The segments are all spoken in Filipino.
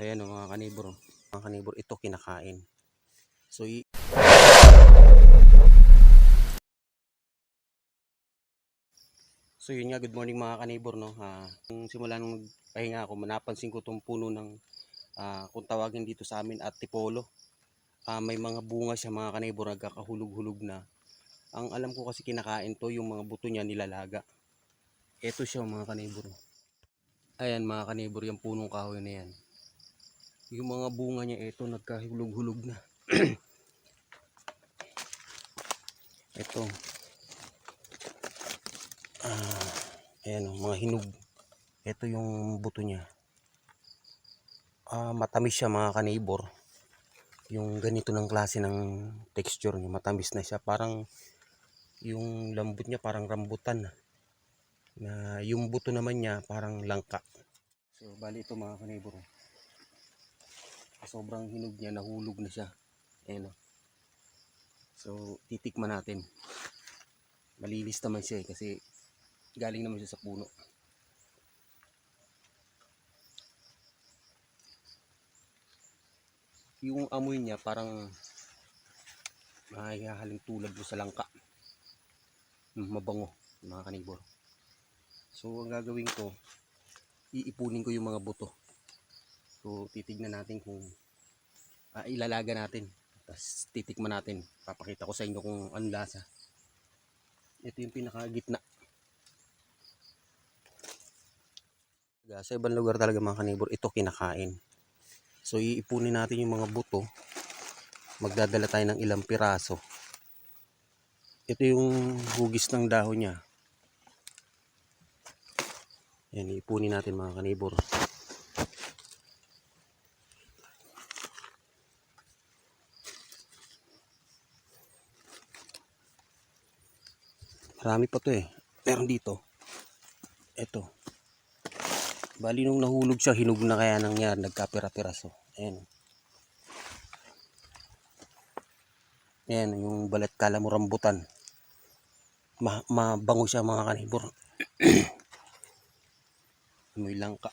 Ayan o mga kanibor. oh. Mga kanibor, ito kinakain. So, i- So yun nga, good morning mga kanibor, no? Nung simula nung magpahinga ako, napansin ko tong puno ng, ah, kung tawagin dito sa amin, at tipolo. Ah, may mga bunga siya mga kanibor, nagkakahulog-hulog na. Ang alam ko kasi kinakain to, yung mga buto niya nilalaga. Ito siya mga kanibor. Ayan mga kanibor, yung punong kahoy na yan. Yung mga bunga niya, ito, nagkahulog-hulog na. ito. Ah, ayan o, mga hinog. Ito yung buto niya. Ah, matamis siya mga kanibor. Yung ganito ng klase ng texture niya, matamis na siya. Parang yung lambot niya parang rambutan na. Yung buto naman niya parang langka. So, bali ito mga kanibor. Sobrang hinog niya, nahulog na siya. Ayan o. So, titikman natin. Malinis naman siya eh, kasi galing naman siya sa puno. Yung amoy niya parang mahihahalin tulad mo sa langka. Mm, Mabango, mga kanibor. So, ang gagawin ko, iipunin ko yung mga buto. So, titignan natin kung ah, ilalaga natin. Tapos titikman natin. Papakita ko sa inyo kung ang lasa. Ito yung pinakagitna. Sa ibang lugar talaga mga kanibor, ito kinakain. So iipunin natin yung mga buto. Magdadala tayo ng ilang piraso. Ito yung hugis ng dahon niya. Yan, iipunin natin mga kanibor. Marami pa to eh. Meron dito. Ito. Bali nung nahulog siya, hinug na kaya nangyari, nagkapira-piraso. Ayan. Ayan, yung balat kala mo rambutan. Ma mabango siya mga kanibor. Amoy langka.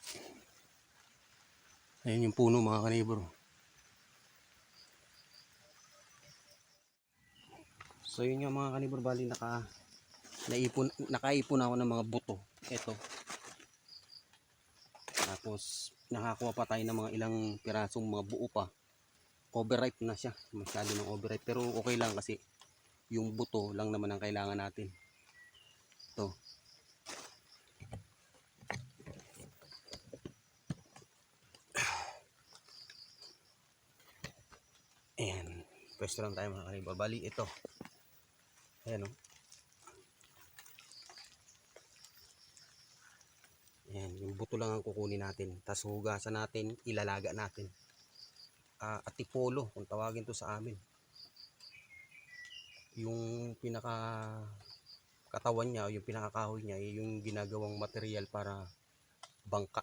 Ayan yung puno mga kanibor. So yun nga mga kanibor, bali naka naipon, nakaipon ako ng mga buto. Ito. Tapos, nakakuha pa tayo ng mga ilang pirasong mga buo pa. Overripe na siya. Masyado ng overripe. Pero okay lang kasi yung buto lang naman ang kailangan natin. Ito. Ayan. Pwesto lang tayo mga kanibal. Bali, ito. Ayan o. Ayan, yung buto lang ang kukunin natin. Tapos hugasan natin, ilalaga natin. Ah, atipolo, kung tawagin to sa amin. Yung pinaka katawan niya, yung pinakakahoy niya, yung ginagawang material para bangka.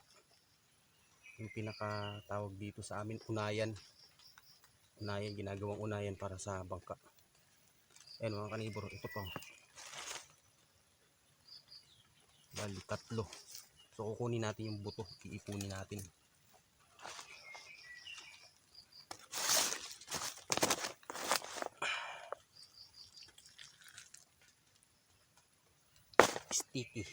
Yung pinaka tawag dito sa amin, unayan. Unayan, ginagawang unayan para sa bangka. Ayan mga kanibor, ito pa. Bali, tatlo. So kukunin natin yung buto, iipunin natin. Sticky.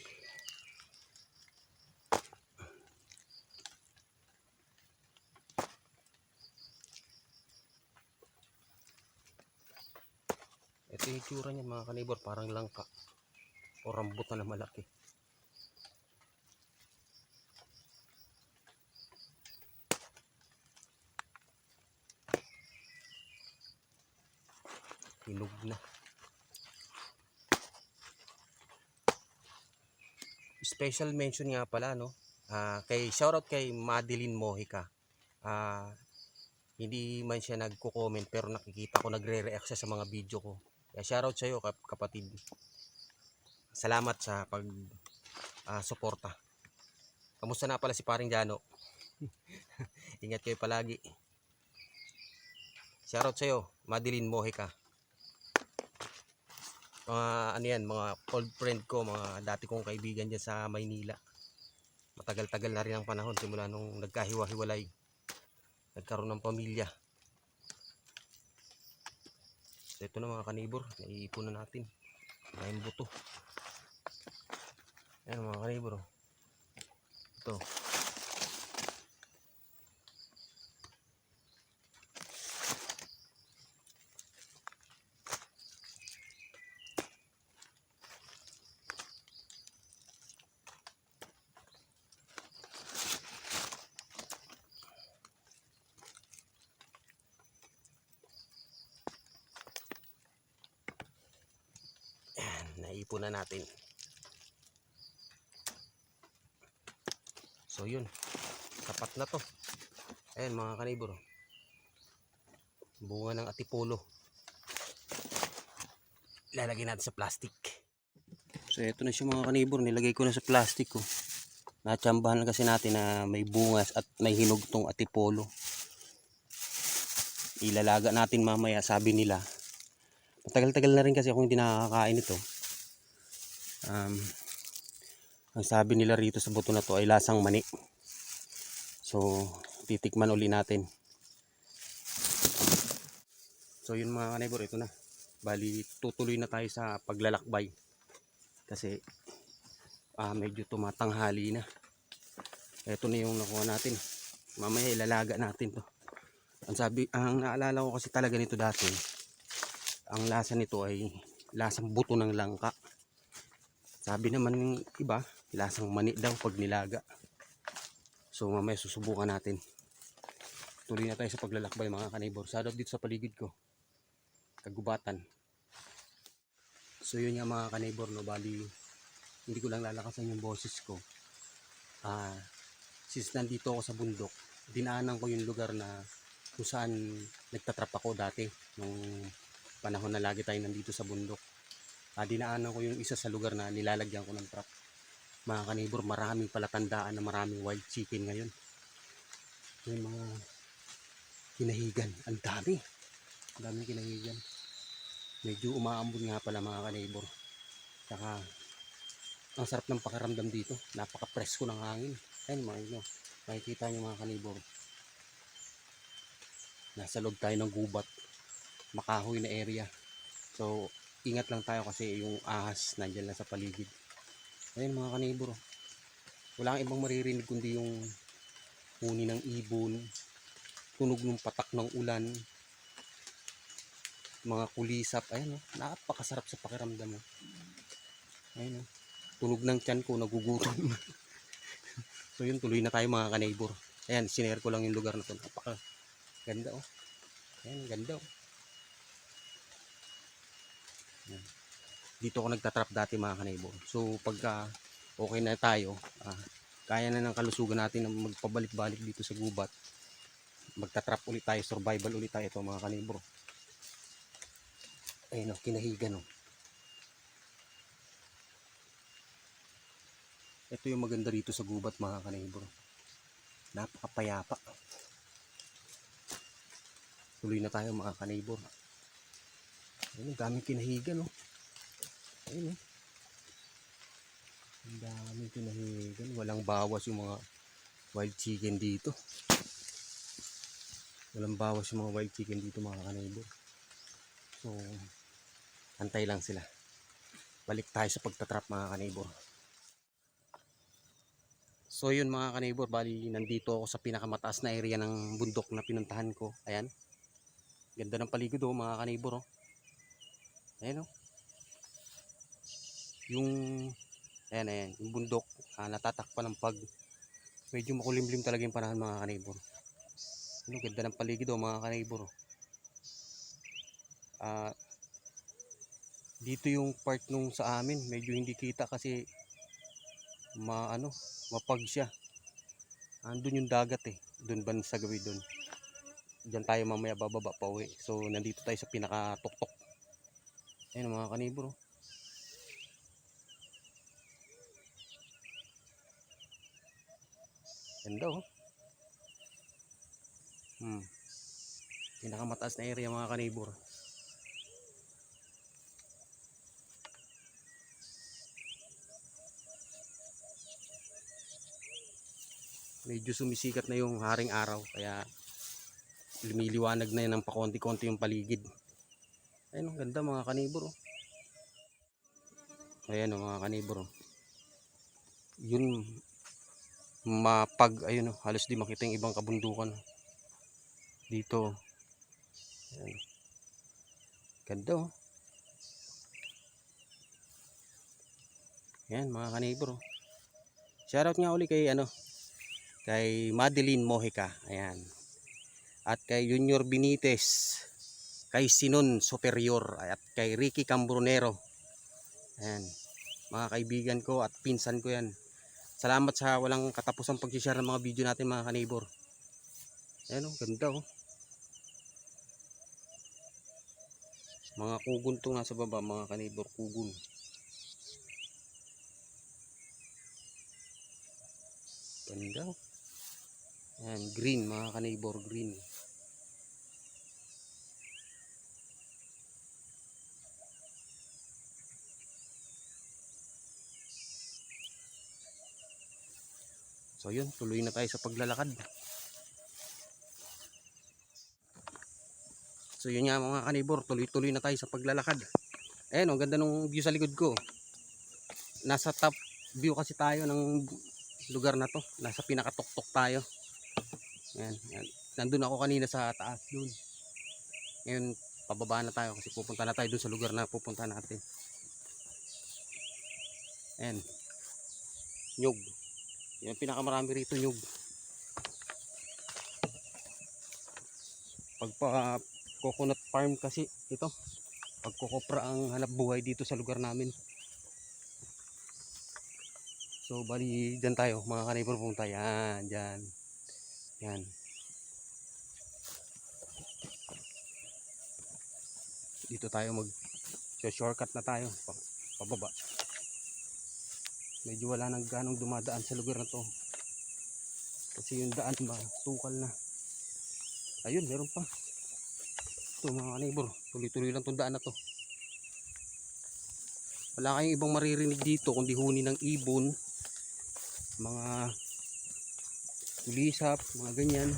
Ito yung tsura niya mga kanibor, parang langka. O rambutan na malaki. Hinog na. Special mention nga pala no. Ah, kay shoutout kay Madeline Mojica. Ah, hindi man siya nagko-comment pero nakikita ko nagre-react siya sa mga video ko. Kaya shoutout sa iyo kap- kapatid. Salamat sa pag ah, suporta. Kamusta na pala si Paring Jano? Ingat kayo palagi. Shoutout sa iyo, Madeline Mojica mga ano yan, mga old friend ko, mga dati kong kaibigan dyan sa Maynila. Matagal-tagal na rin ang panahon simula nung nagkahiwa-hiwalay. nagkaroon ng pamilya. So ito na mga kanibor, naiipon na natin. Maraming buto. Ayan mga kanibor. oh. Ito. Na natin. So yun, sapat na to. Ayan mga kanibor. oh. Bunga ng atipolo. Lalagay natin sa plastic. So ito na siya mga kanibor, nilagay ko na sa plastic ko. Natsambahan kasi natin na may bungas at may hinog tong atipolo. Ilalaga natin mamaya, sabi nila. Matagal-tagal na rin kasi ako hindi nakakain ito. Um, ang sabi nila rito sa buto na to ay lasang mani. So, titikman uli natin. So, yun mga kanibor, ito na. Bali, tutuloy na tayo sa paglalakbay. Kasi, ah, medyo tumatanghali na. Ito na yung nakuha natin. Mamaya ilalaga natin to. Ang sabi, ang naalala ko kasi talaga nito dati, ang lasa nito ay lasang buto ng langka. Sabi naman ng iba, lasang mani daw pag nilaga. So mamaya susubukan natin. Tuloy na tayo sa paglalakbay mga kanibor. Shoutout dito sa paligid ko. Kagubatan. So yun nga mga kanibor no, bali hindi ko lang lalakasan yung boses ko. Ah, since nandito ako sa bundok, dinaanan ko yung lugar na kung saan nagtatrap ako dati nung panahon na lagi tayo nandito sa bundok. Ah, dinaanan ko yung isa sa lugar na nilalagyan ko ng trap. Mga kanibor, maraming palatandaan na maraming wild chicken ngayon. May mga kinahigan. Ang dami. Ang daming kinahigan. Medyo umaambon nga pala mga kanibor. Saka, ang sarap ng pakiramdam dito. Napaka-presko ng hangin. Ayun mga inyo. Makikita nyo mga kanibor. Nasa loob tayo ng gubat. Makahoy na area. So, ingat lang tayo kasi yung ahas nandyan lang sa paligid. Ayun mga kanibor. oh. Wala kang ibang maririnig kundi yung huni ng ibon, tunog ng patak ng ulan, mga kulisap. Ayan oh, napakasarap sa pakiramdam mo. Ayun oh. Tunog ng tiyan ko, nagugutom. so yun, tuloy na tayo mga kanibor. Ayan, sinare ko lang yung lugar na to. Napaka ganda oh. Ayan, ganda oh. Dito ako nagtatrap dati mga kanibor. So pagka okay na tayo, ah, kaya na ng kalusugan natin na magpabalik-balik dito sa gubat. Magtatrap ulit tayo, survival ulit tayo ito mga kanibor. Ayun o, kinahigan o. Ito yung maganda rito sa gubat mga kanibor. Napakapayapa. Tuloy na tayo mga kanibor. Ayun, daming kinahigan o. Ayun oh. Ang daming kinahigan. Walang bawas yung mga wild chicken dito. Walang bawas yung mga wild chicken dito mga kanibor. So, antay lang sila. Balik tayo sa pagtatrap mga kanibor. So yun mga kanibor, bali nandito ako sa pinakamataas na area ng bundok na pinuntahan ko. Ayan. Ganda ng paligid oh mga kanibor oh. Ayan oh. Yung ayan ayan yung bundok ah, natatakpan ng pag medyo makulimlim talaga yung panahon mga kanibor ano ganda ng paligid oh mga kanibor ah dito yung part nung sa amin medyo hindi kita kasi ma ano mapag siya. Andun yung dagat eh. Dun ban sa gabi dun. Diyan tayo mamaya bababa pa uwi. So nandito tayo sa pinaka tuktok ayun mga kanibor oh. Ganda oh. Hmm. Pinakamataas na area mga kanibor. Medyo sumisikat na yung haring araw kaya lumiliwanag na yan ng pakonti-konti yung paligid. Ayun, ang ganda mga kanibor. Oh. Ayan oh, mga kanibor. Oh. Yun, mapag, ayun oh, halos di makita yung ibang kabundukan. Dito. Ayan. Ganda oh. Ayan mga kanibor. Oh. Shoutout nga uli kay ano, kay Madeline Mojica. Ayan. At kay Junior Benitez. Kay Sinon Superior. At kay Ricky Cambronero. Ayan. Mga kaibigan ko at pinsan ko yan. Salamat sa walang katapusang pag-share ng mga video natin mga kanibor. Ayan oh, ganda oh. Mga kugon to nasa baba mga kanibor, kugon. Ganda oh. Ayan, green mga kanibor, green. So yun, tuloy na tayo sa paglalakad. So yun nga mga kanibor, tuloy-tuloy na tayo sa paglalakad. Ayan, ang ganda ng view sa likod ko. Nasa top view kasi tayo ng lugar na to. Nasa pinakatuktok tayo. Ayan, ayan. Nandun ako kanina sa taas dun. Ngayon, pababa na tayo kasi pupunta na tayo dun sa lugar na pupunta natin. Ayan. Nyug. Yan pinakamarami rito nyug. Pagpa coconut farm kasi ito. Pagkukopra ang hanap buhay dito sa lugar namin. So bali dyan tayo mga kanibor pumunta. Yan, dyan. Yan. Dito tayo mag shortcut na tayo. Pa- Pababa medyo wala nang ganong dumadaan sa lugar na to. Kasi yung daan ba na. Ayun meron pa. Ito mga kanibor tuloy tuloy lang tong daan na to. Wala kayong ibang maririnig dito kundi huni ng ibon mga tulisap mga ganyan.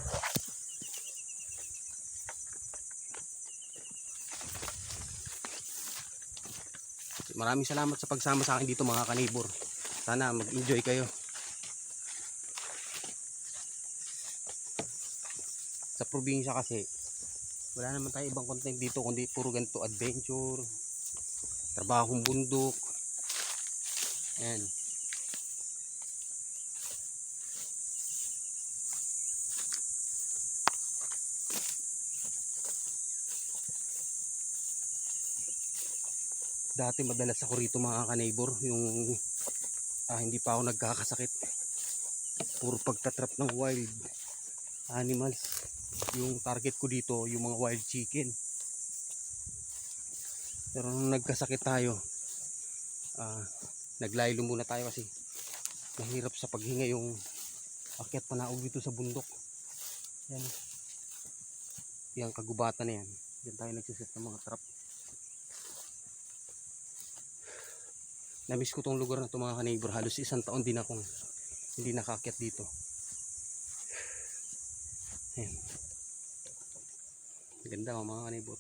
Maraming salamat sa pagsama sa akin dito mga kanibor sana mag-enjoy kayo. Sa probinsya kasi, wala naman tayo ibang content dito kundi puro ganito adventure, trabahong bundok. Ayan. Dati madalas ako rito mga ka-neighbor, yung ah, hindi pa ako nagkakasakit. Puro pagtatrap ng wild animals. Yung target ko dito yung mga wild chicken. Pero nung nagkasakit tayo ah, naglaylo muna tayo kasi mahirap sa paghinga yung akyat panaog dito sa bundok. Yan. Yung kagubatan na yan. Yan tayo nagsiset ng mga trap Namiss ko tong lugar na to mga ka-neighbor. Halos isang taon din akong hindi nakakit dito. Ayan. Ganda oh, mga ka-neighbor.